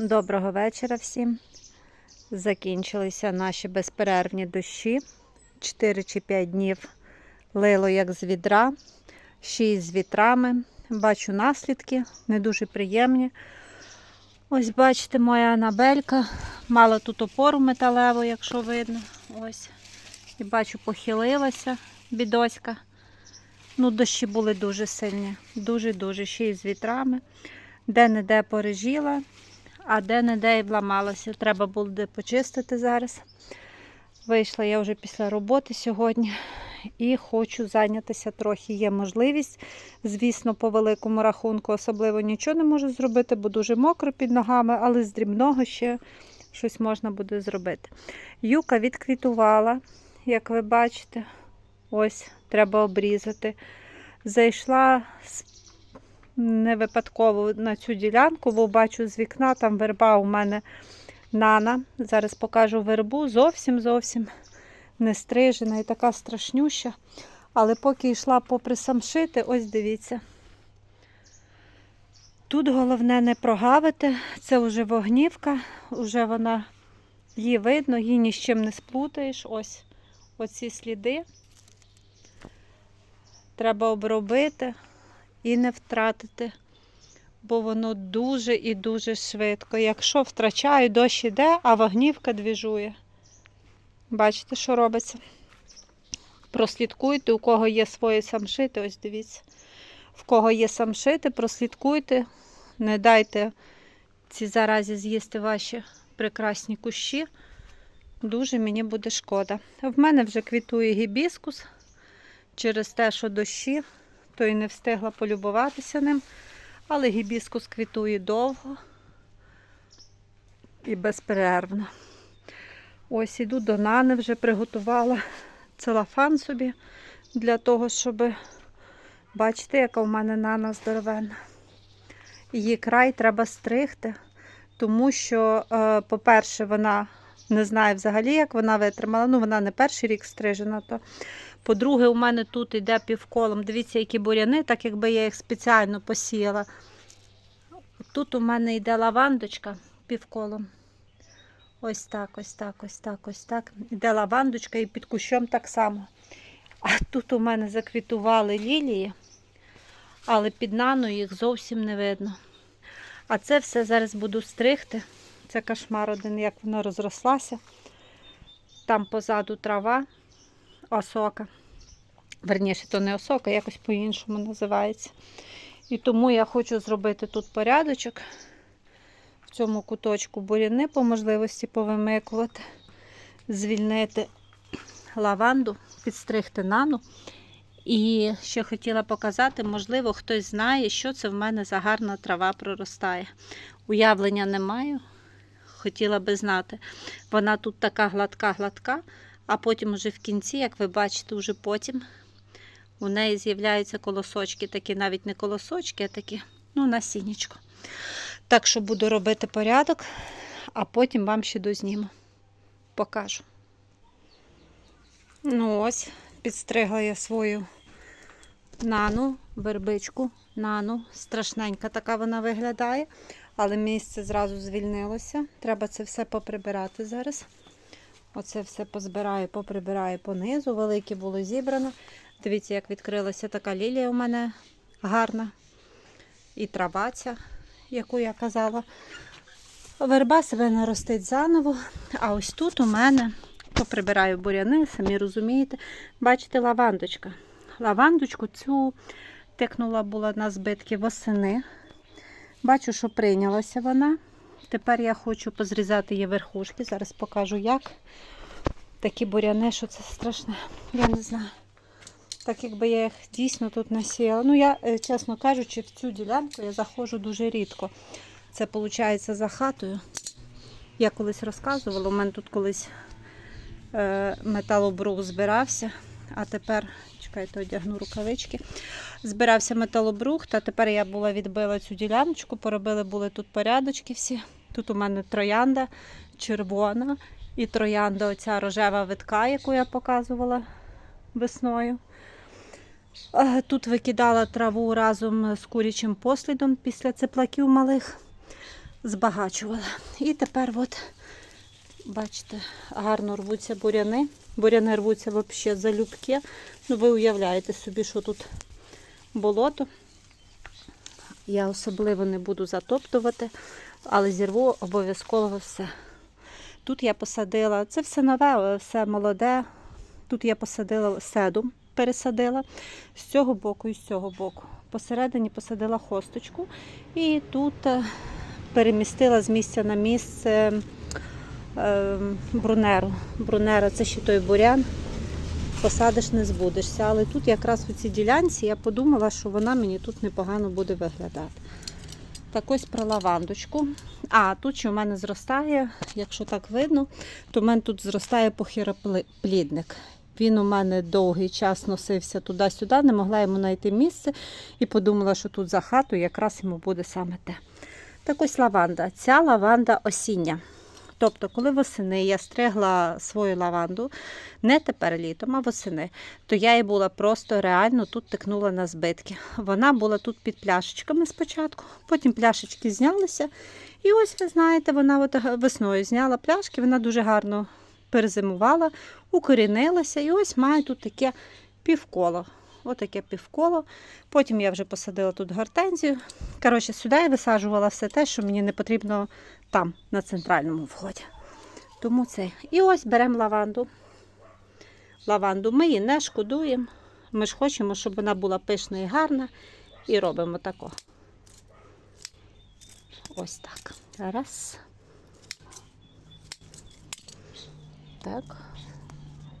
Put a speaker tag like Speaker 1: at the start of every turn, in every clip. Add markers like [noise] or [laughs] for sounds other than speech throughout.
Speaker 1: Доброго вечора всім. Закінчилися наші безперервні дощі. 4 чи 5 днів лило як з відра, 6 з вітрами. Бачу наслідки, не дуже приємні. Ось бачите, моя анабелька. Мала тут опору металеву, якщо видно. Ось. І бачу, похилилася бідоська. Ну, дощі були дуже сильні. Дуже-дуже ще й з вітрами. Де-не-де порежіла, а де-не-де і вламалася. Треба буде почистити зараз. Вийшла я вже після роботи сьогодні і хочу зайнятися трохи. Є можливість. Звісно, по великому рахунку особливо нічого не можу зробити, бо дуже мокро під ногами, але з дрібного ще щось можна буде зробити. Юка відквітувала, як ви бачите. Ось, треба обрізати. Зайшла з не випадково на цю ділянку, бо бачу з вікна там верба у мене нана. Зараз покажу вербу. Зовсім зовсім не стрижена і така страшнюща. Але поки йшла попри самшити, ось дивіться. Тут головне не прогавити, це вже вогнівка, вже вона її видно, її ні з чим не сплутаєш. Ось оці сліди. Треба обробити і не втратити, бо воно дуже і дуже швидко. Якщо втрачаю, дощ іде, а вогнівка двіжує. Бачите, що робиться? Прослідкуйте, у кого є свої самшити, ось дивіться. В кого є самшити, прослідкуйте, не дайте ці заразі з'їсти ваші прекрасні кущі. Дуже мені буде шкода. В мене вже квітує гібіскус через те, що дощі то й не встигла полюбуватися ним. Але гібіскус квітує довго і безперервно. Ось іду до Нани, вже приготувала целофан собі для того, щоб бачите, яка у мене нана здоровенна. Її край треба стригти, тому що, е, по-перше, вона не знає взагалі, як вона витримала. Ну, вона не перший рік стрижена, то по-друге, у мене тут йде півколом. Дивіться, які буряни, так якби я їх спеціально посіяла. Тут у мене йде лавандочка півколом. Ось так, ось так, ось так, ось так. Іде лавандочка і під кущом так само. А тут у мене заквітували лілії, але під нану їх зовсім не видно. А це все зараз буду стригти. Це кошмар один, як воно розрослася. Там позаду трава осока. Верніше, то не осока, якось по-іншому називається. І тому я хочу зробити тут порядочок. В цьому куточку буряни по можливості повимикувати, звільнити лаванду, підстригти нану. І ще хотіла показати, можливо, хтось знає, що це в мене за гарна трава проростає. Уявлення не маю. Хотіла би знати. Вона тут така гладка-гладка, а потім уже в кінці, як ви бачите, вже потім у неї з'являються колосочки, такі навіть не колосочки, а такі, ну, насіннячко. Так що буду робити порядок, а потім вам ще дозніму. Покажу. Ну ось, підстригла я свою нану, вербичку, нану. Страшненька така вона виглядає, але місце зразу звільнилося. Треба це все поприбирати зараз. Оце все позбираю, поприбираю понизу. Велике було зібрано. Дивіться, як відкрилася така лілія у мене гарна. І трава ця, яку я казала. Верба себе наростить заново. А ось тут у мене поприбираю буряни, самі розумієте. Бачите, лавандочка. Лавандочку цю тикнула була на збитки восени. Бачу, що прийнялася вона. Тепер я хочу позрізати її верхушки. Зараз покажу як. Такі буряни, що це страшне. Я не знаю. Так якби я їх дійсно тут насіяла. Ну, я, е, чесно кажучи, в цю ділянку я заходжу дуже рідко. Це виходить за хатою. Я колись розказувала, у мене тут колись е, металобрух збирався, а тепер, чекайте, одягну рукавички. Збирався металобрух, та тепер я була відбила цю діляночку, поробили були тут порядочки всі. Тут у мене троянда червона і троянда оця рожева витка, яку я показувала весною. Тут викидала траву разом з курячим послідом після цеплаків малих. збагачувала. І тепер, от, бачите, гарно рвуться буряни. Буряни рвуться взагалі залюбки. Ну, ви уявляєте собі, що тут болото. Я особливо не буду затоптувати, але зірву обов'язково все. Тут я посадила, це все нове, все молоде. Тут я посадила седум, пересадила з цього боку і з цього боку. Посередині посадила хосточку і тут е, перемістила з місця на місце е, брунеру. Брунера це ще той бурян. Посадиш, не збудешся. Але тут якраз у цій ділянці я подумала, що вона мені тут непогано буде виглядати. Так ось про лавандочку. А, тут ще в мене зростає, якщо так видно, то в мене тут зростає похироплідник. Він у мене довгий час носився туди-сюди, не могла йому знайти місце і подумала, що тут за хату якраз йому буде саме те. Так ось лаванда. Ця лаванда осіння. Тобто, коли восени я стригла свою лаванду, не тепер літом, а восени, то я її була просто реально тут тикнула на збитки. Вона була тут під пляшечками спочатку, потім пляшечки знялися. І ось, ви знаєте, вона от весною зняла пляшки, вона дуже гарно перезимувала, укорінилася. І ось має тут таке півколо. Отаке півколо. Потім я вже посадила тут гортензію. Коротше, сюди я висаджувала все те, що мені не потрібно там, на центральному вході. Тому це. І ось беремо лаванду. Лаванду ми її не шкодуємо. Ми ж хочемо, щоб вона була пишна і гарна. І робимо тако. Ось так. Раз. Так.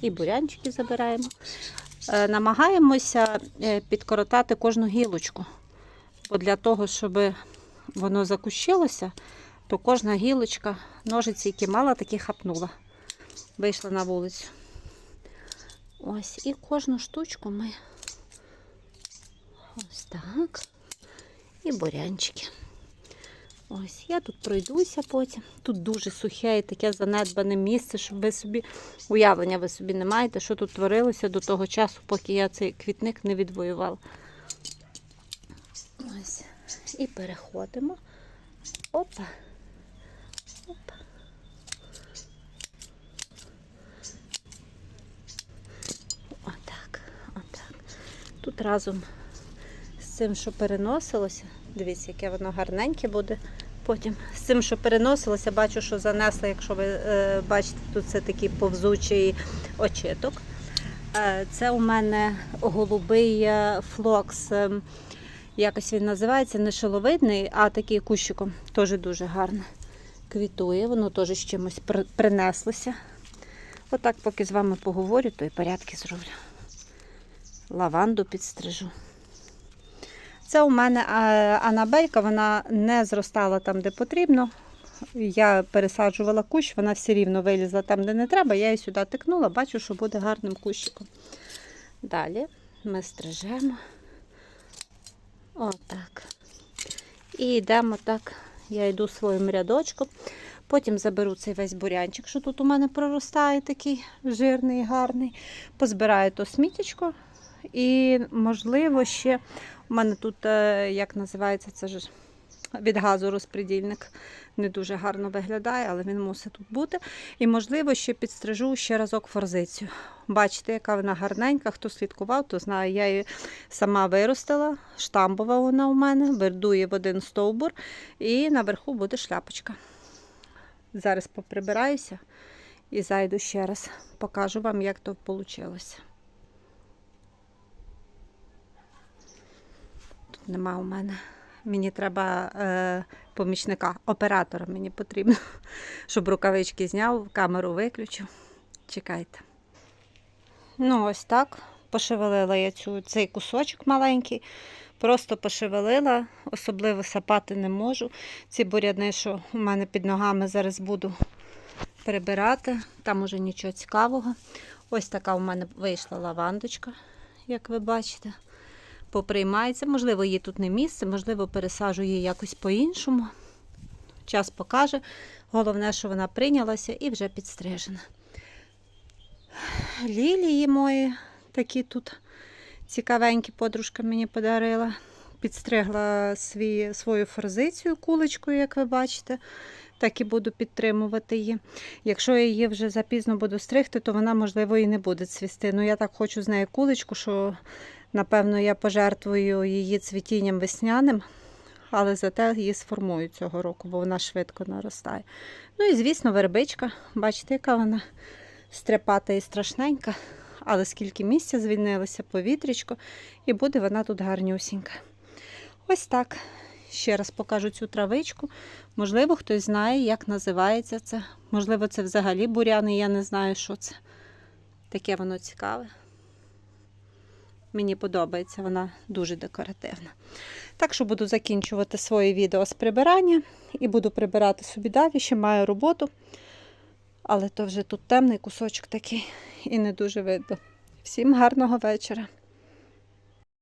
Speaker 1: І бурянчики забираємо. Е, намагаємося е, підкоротати кожну гілочку. Бо для того, щоб воно закущилося, то кожна гілочка, ножиці, які мала, такі хапнула. Вийшла на вулицю. Ось, і кожну штучку ми ось так. І бурянчики. Ось, я тут пройдуся потім. Тут дуже сухе і таке занедбане місце, щоб ви собі уявлення ви собі не маєте, що тут творилося до того часу, поки я цей квітник не відвоювала. Ось. І переходимо. Опа. Опа. Отак, отак. Тут разом з цим, що переносилося, дивіться, яке воно гарненьке буде. Потім з цим, що переносилося, бачу, що занесли, якщо ви е, бачите, тут це такий повзучий очиток. Е, це у мене голубий е, флокс. Якось він називається, не шиловидний, а такий кущиком. Теж дуже гарно квітує, воно теж з чимось при- принеслося. Отак, поки з вами поговорю, то і порядки зроблю. Лаванду підстрижу. Це у мене е, анабелька, вона не зростала там, де потрібно. Я пересаджувала кущ, вона все рівно вилізла там, де не треба. Я її сюди тикнула, бачу, що буде гарним кущиком. Далі ми стрижемо. Отак. І йдемо так. Я йду своїм рядочком. Потім заберу цей весь бурянчик, що тут у мене проростає такий жирний, гарний. Позбираю то сміттячко. І, можливо, ще у мене тут, е, як називається, це ж від газу розпредільник. Не дуже гарно виглядає, але він мусить тут бути. І, можливо, ще підстрижу ще разок форзицію. Бачите, яка вона гарненька. Хто слідкував, то знає, я її сама виростила. Штамбова вона у мене, вердує в один стовбур, і наверху буде шляпочка. Зараз поприбираюся і зайду ще раз. Покажу вам, як то вийшло. Нема у мене. Мені треба е, помічника, оператора мені потрібно, [laughs] щоб рукавички зняв, камеру виключив. Чекайте. Ну, ось так. Пошевелила я цю, цей кусочок маленький. Просто пошевелила, особливо сапати не можу. Ці буряни, що у мене під ногами зараз буду прибирати. Там уже нічого цікавого. Ось така у мене вийшла лавандочка, як ви бачите. Поприймається. Можливо, їй тут не місце, можливо, пересаджу її якось по-іншому. Час покаже. Головне, що вона прийнялася і вже підстрижена. Лілії мої такі тут цікавенькі подружка мені подарила. підстригла свій, свою форзицію куличкою, як ви бачите. Так і буду підтримувати її. Якщо я її вже запізно буду стригти, то вона, можливо, і не буде цвісти. Ну, я так хочу з нею куличку, що, напевно, я пожертвую її цвітінням весняним, але зате її сформую цього року, бо вона швидко наростає. Ну і, звісно, вербичка. Бачите, яка вона стряпата і страшненька. Але скільки місця звільнилося, повітрячко, і буде вона тут гарнюсінька. Ось так. Ще раз покажу цю травичку. Можливо, хтось знає, як називається це. Можливо, це взагалі буряни, я не знаю, що це. Таке воно цікаве. Мені подобається, вона дуже декоративна. Так що буду закінчувати своє відео з прибирання і буду прибирати собі далі. Ще маю роботу. Але то вже тут темний кусочок такий і не дуже видно. Всім гарного вечора.